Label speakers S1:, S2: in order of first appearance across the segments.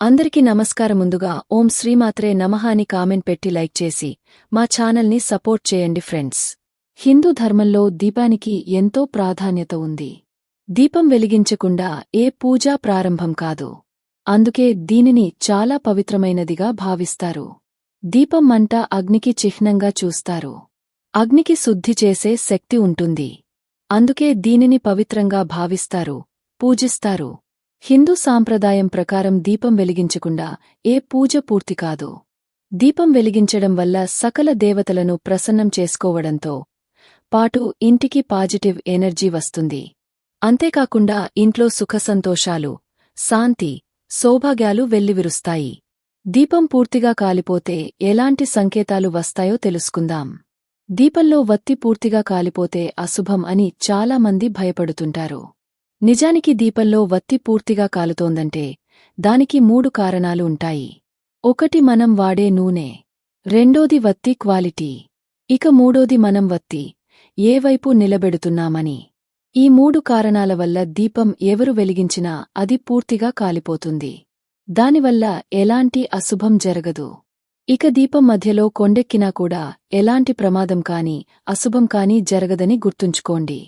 S1: అందరికీ నమస్కారం ముందుగా ఓం శ్రీమాత్రే నమః అని కామెంట్ పెట్టి లైక్ చేసి మా ఛానల్ని సపోర్ట్ చేయండి ఫ్రెండ్స్. హిందూ ధర్మంలో దీపానికి ఎంతో ప్రాధాన్యత ఉంది. దీపం వెలిగించకుండా ఏ పూజా ప్రారంభం కాదు. అందుకే దీనిని చాలా పవిత్రమైనదిగా భావిస్తారు. దీపం మంట అగ్నికి చిహ్నంగా చూస్తారు. అగ్నికి శుద్ధి చేసే శక్తి ఉంటుంది. అందుకే దీనిని పవిత్రంగా భావిస్తారు పూజిస్తారు. హిందూ సాంప్రదాయం ప్రకారం దీపం వెలిగించకుండా ఏ పూజ పూర్తి కాదు. దీపం వెలిగించడం వల్ల సకల దేవతలను ప్రసన్నం చేసుకోవడంతో పాటు ఇంటికి పాజిటివ్ ఎనర్జీ వస్తుంది. అంతేకాకుండా ఇంట్లో సుఖసంతోషాలు శాంతి సౌభాగ్యాలు వెల్లివిరుస్తాయి. దీపం పూర్తిగా కాలిపోతే ఎలాంటి సంకేతాలు వస్తాయో తెలుసుకుందాం. దీపంలో వత్తి పూర్తిగా కాలిపోతే అశుభం అని చాలామంది భయపడుతుంటారు. నిజానికి దీపంలో వత్తి పూర్తిగా కాలుతోందంటే దానికి మూడు కారణాలు ఉంటాయి. ఒకటి మనం వాడే నూనె. రెండోది వత్తి క్వాలిటీ. ఇక మూడోది మనం వత్తి ఏ వైపు నిలబెడుతున్నామని. ఈ మూడు కారణాల వల్ల దీపం ఎవరు వెలిగించినా అది పూర్తిగా కాలిపోతుంది. దానివల్ల ఎలాంటి అశుభం జరగదు. ఇక దీపం మధ్యలో కొండెక్కినా కూడా ఎలాంటి ప్రమాదం కాని అశుభం కాని జరగదని గుర్తుంచుకోండి.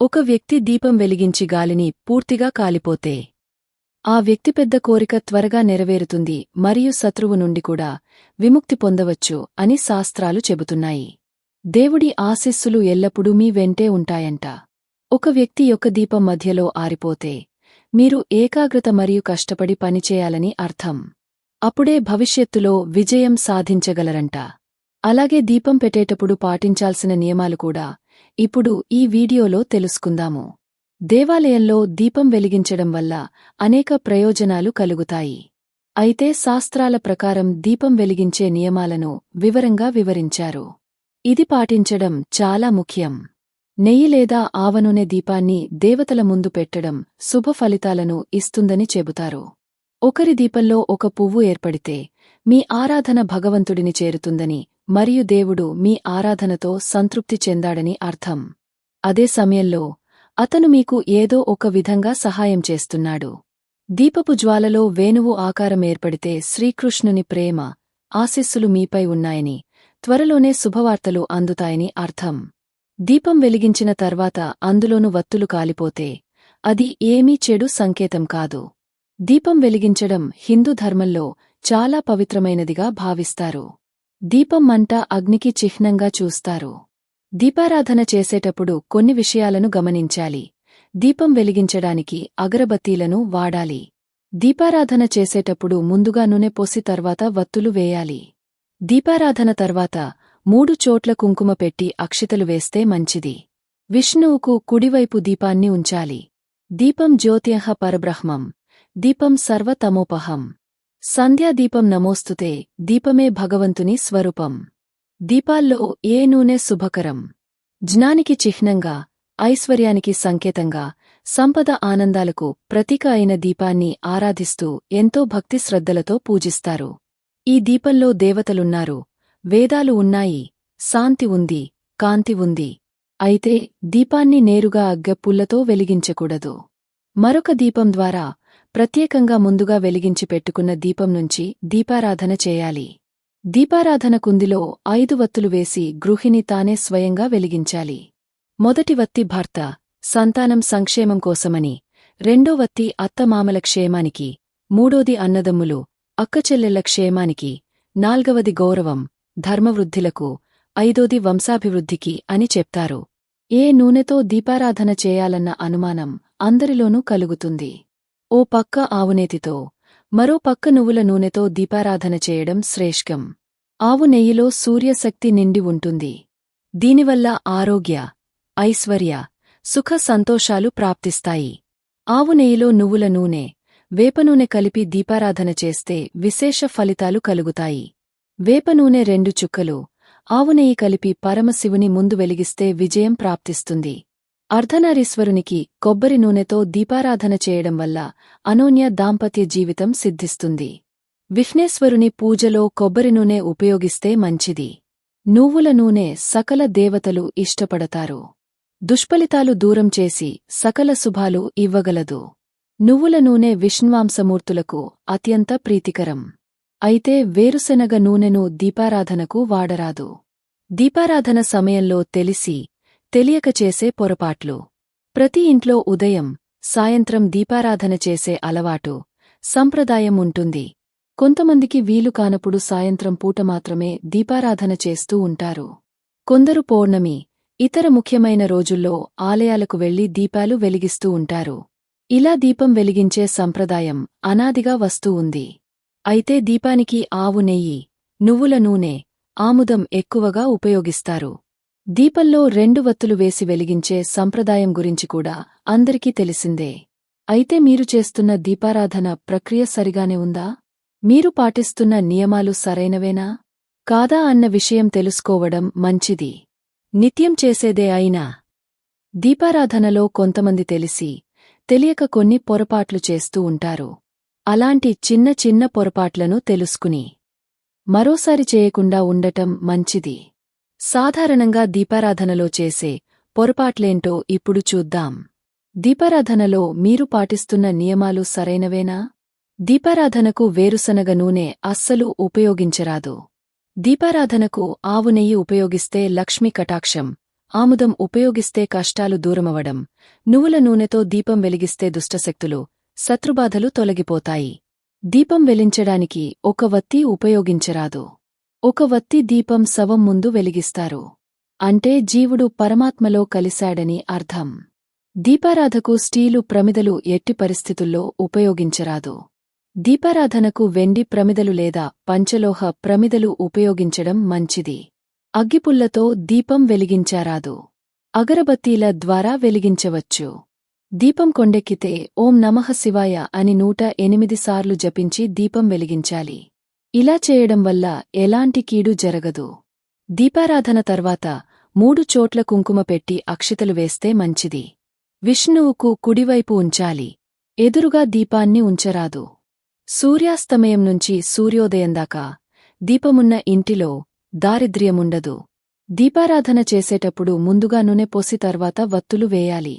S1: ఒక వ్యక్తి దీపం వెలిగించి గాలిని పూర్తిగా కాలిపోతే ఆ వ్యక్తి పెద్ద కోరిక త్వరగా నెరవేరుతుంది మరియు శత్రువు నుండి కూడా విముక్తి పొందవచ్చు అని శాస్త్రాలు చెబుతున్నాయి. దేవుడి ఆశిస్సులు ఎల్లప్పుడూ మీ వెంటే ఉంటాయంట. ఒక వ్యక్తి యొక్క దీపం మధ్యలో ఆరిపోతే మీరు ఏకాగ్రత మరియు కష్టపడి పనిచేయాలని అర్థం. అప్పుడే భవిష్యత్తులో విజయం సాధించగలరంట. అలాగే దీపం పెట్టేటప్పుడు పాటించాల్సిన నియమాలు కూడా ఇప్పుడు ఈ వీడియోలో తెలుసుకుందాము. దేవాలయంలో దీపం వెలిగించడం వల్ల అనేక ప్రయోజనాలు కలుగుతాయి. అయితే శాస్త్రాల ప్రకారం దీపం వెలిగించే నియమాలను వివరంగా వివరించారు. ఇది పాటించడం చాలా ముఖ్యం. నెయ్యి లేదా ఆవనూనె దీపాన్ని దేవతల ముందు పెట్టడం శుభ ఫలితాలను ఇస్తుందని చెబుతారు. ఒకరి దీపంలో ఒక పువ్వు ఏర్పడితే మీ ఆరాధన భగవంతుడిని చేరుతుందని మరియు దేవుడు మీ ఆరాధనతో సంతృప్తి చెందాడని అర్థం. అదే సమయంలో అతను మీకు ఏదో ఒక విధంగా సహాయం చేస్తున్నాడు. దీపపు జ్వాలలో వేణువు ఆకారం ఏర్పడితే శ్రీకృష్ణుని ప్రేమ ఆశిస్సులు మీపై ఉన్నాయని త్వరలోనే శుభవార్తలు అందుతాయని అర్థం. దీపం వెలిగించిన తర్వాత అందులోను వత్తులు కాలిపోతే అది ఏమీ చెడు సంకేతం కాదు. దీపం వెలిగించడం హిందూ ధర్మంలో చాలా పవిత్రమైనదిగా భావిస్తారు. దీపం మంట అగ్నికి చిహ్నంగా చూస్తారు. దీపారాధన చేసేటప్పుడు కొన్ని విషయాలను గమనించాలి. దీపం వెలిగించడానికి అగరబత్తీలను వాడాలి. దీపారాధన చేసేటప్పుడు ముందుగా నూనె పోసి తర్వాత వత్తులు వేయాలి. దీపారాధన తర్వాత మూడు చోట్ల కుంకుమ పెట్టి అక్షితలు వేస్తే మంచిది. విష్ణువుకు కుడివైపు దీపాన్ని ఉంచాలి. దీపం జ్యోత్యహ పరబ్రహ్మం. దీపం సర్వతమోపహం. సంధ్యాదీపం నమోస్తుతే దీపమే భగవంతుని స్వరూపం. దీపాల్లో ఏ నూనె శుభకరం? జ్ఞానికి చిహ్నంగా ఐశ్వర్యానికి సంకేతంగా సంపద ఆనందాలకు ప్రతీక అయిన దీపాన్ని ఆరాధిస్తూ ఎంతో భక్తి శ్రద్ధలతో పూజిస్తారు. ఈ దీపంలో దేవతలున్నారు. వేదాలు ఉన్నాయి. శాంతి ఉంది. కాంతి ఉంది. అయితే దీపాన్ని నేరుగా అగ్గపుల్లతో వెలిగించకూడదు. మరొక దీపం ద్వారా ప్రత్యేకంగా ముందుగా వెలిగించి పెట్టుకున్న దీపం నుంచి దీపారాధన చేయాలి. దీపారాధన కుందిలో ఐదు వత్తులు వేసి గృహిణి తానే స్వయంగా వెలిగించాలి. మొదటి వత్తి భర్త సంతానం సంక్షేమం కోసమని రెండో వత్తి అత్తమామల క్షేమానికి మూడోది అన్నదమ్ములు అక్కచెల్లెళ్ళ క్షేమానికి నాల్గవది గౌరవం ధర్మవృద్ధిలకు ఐదోది వంశాభివృద్ధికి అని చెప్తారు. ఏ నూనెతో దీపారాధన చేయాలన్న అనుమానం అందరిలోనూ కలుగుతుంది. ఓ పక్క ఆవునేతితో మరో పక్క నువ్వుల నూనెతో దీపారాధన చేయడం శ్రేష్కం ఆవు నెయ్యిలో సూర్యశక్తి నిండి ఉంటుంది. దీనివల్ల ఆరోగ్య ఐశ్వర్య సుఖ సంతోషాలు ప్రాప్తిస్తాయి. ఆవు నెయ్యిలో నువ్వుల నూనె వేపనూనె కలిపి దీపారాధన చేస్తే విశేష ఫలితాలు కలుగుతాయి. వేపనూనె రెండు చుక్కలు ఆవునెయ్యి కలిపి పరమశివుని ముందు వెలిగిస్తే విజయం ప్రాప్తిస్తుంది. అర్ధనారీశ్వరునికి కొబ్బరి నూనెతో దీపారాధన చేయడం వల్ల అనోన్య దాంపత్య జీవితం సిద్ధిస్తుంది. విఘ్నేశ్వరుని పూజలో కొబ్బరి నూనె ఉపయోగిస్తే మంచిది. నువ్వుల నూనె సకల దేవతలు ఇష్టపడతారు. దుష్ఫలితాలు దూరం చేసి సకల శుభాలు ఇవ్వగలదు. నువ్వుల నూనె విష్ణువాంసమూర్తులకు అత్యంత ప్రీతికరం. అయితే వేరుశెనగ నూనెను దీపారాధనకు వాడరాదు. దీపారాధన సమయంలో తెలిసి తెలియక చేసే పొరపాట్లు. ప్రతి ఇంట్లో ఉదయం సాయంత్రం దీపారాధన చేసే అలవాటు సంప్రదాయం ఉంటుంది. కొంతమందికి వీలు కానప్పుడు సాయంత్రం పూట మాత్రమే దీపారాధన చేస్తూ ఉంటారు. కొందరు పౌర్ణమి ఇతర ముఖ్యమైన రోజుల్లో ఆలయాలకు వెళ్ళి దీపాలు వెలిగిస్తూ ఉంటారు. ఇలా దీపం వెలిగించే సంప్రదాయం అనాదిగా వస్తూ ఉంది. అయితే దీపానికి ఆవు నెయ్యి నువ్వుల నూనె ఆముదం ఎక్కువగా ఉపయోగిస్తారు. దీపంలో రెండు వత్తులు వేసి వెలిగించే సంప్రదాయం గురించి కూడా అందరికీ తెలిసిందే. అయితే మీరు చేస్తున్న దీపారాధన ప్రక్రియ సరిగానే ఉందా? మీరు పాటిస్తున్న నియమాలు సరైనవేనా? కాదా అన్న విషయం తెలుసుకోవడం మంచిది. నిత్యం చేసేదే అయినా. దీపారాధనలో కొంతమంది తెలిసి తెలియక కొన్ని పొరపాట్లు చేస్తూ ఉంటారు. అలాంటి చిన్న చిన్న పొరపాట్లను తెలుసుకుని మరోసారి చేయకుండా ఉండటం మంచిది. సాధారణంగా దీపారాధనలో చేసే పొరపాట్లేంటో ఇప్పుడు చూద్దాం. దీపారాధనలో మీరు పాటిస్తున్న నియమాలు సరైనవేనా? దీపారాధనకు వేరుశనగ నూనె అస్సలు ఉపయోగించరాదు. దీపారాధనకు ఆవు నెయ్యి ఉపయోగిస్తే లక్ష్మీ కటాక్షం ఆముదం ఉపయోగిస్తే కష్టాలు దూరమవడం నువ్వుల నూనెతో దీపం వెలిగిస్తే దుష్టశక్తులు శత్రుబాధలు తొలగిపోతాయి. దీపం వెలించడానికి ఒక వత్తి ఉపయోగించరాదు. ఒక వత్తి దీపం శవం ముందు వెలిగిస్తారు. అంటే జీవుడు పరమాత్మలో కలిశాడని అర్థం. దీపారాధకు స్టీలు ప్రమిదలు ఎట్టి పరిస్థితుల్లో ఉపయోగించరాదు. దీపారాధనకు వెండి ప్రమిదలు లేదా పంచలోహ ప్రమిదలు ఉపయోగించడం మంచిది. అగ్గిపుల్లతో దీపం వెలిగించారాదు. అగరబత్తీల ద్వారా వెలిగించవచ్చు. దీపం కొండెక్కితే ఓం నమః శివాయ అని నూట ఎనిమిది సార్లు జపించి దీపం వెలిగించాలి. ఇలా చేయడం వల్ల ఎలాంటి కీడు జరగదు. దీపారాధన తర్వాత మూడు చోట్ల కుంకుమ పెట్టి అక్షితలు వేస్తే మంచిది. విష్ణువుకు కుడివైపు ఉంచాలి. ఎదురుగా దీపాన్ని ఉంచరాదు. సూర్యాస్తమయం నుంచి సూర్యోదయం దాకా దీపమున్న ఇంటిలో దారిద్ర్యముండదు. దీపారాధన చేసేటప్పుడు ముందుగా నూనె పోసి తర్వాత వత్తులు వేయాలి.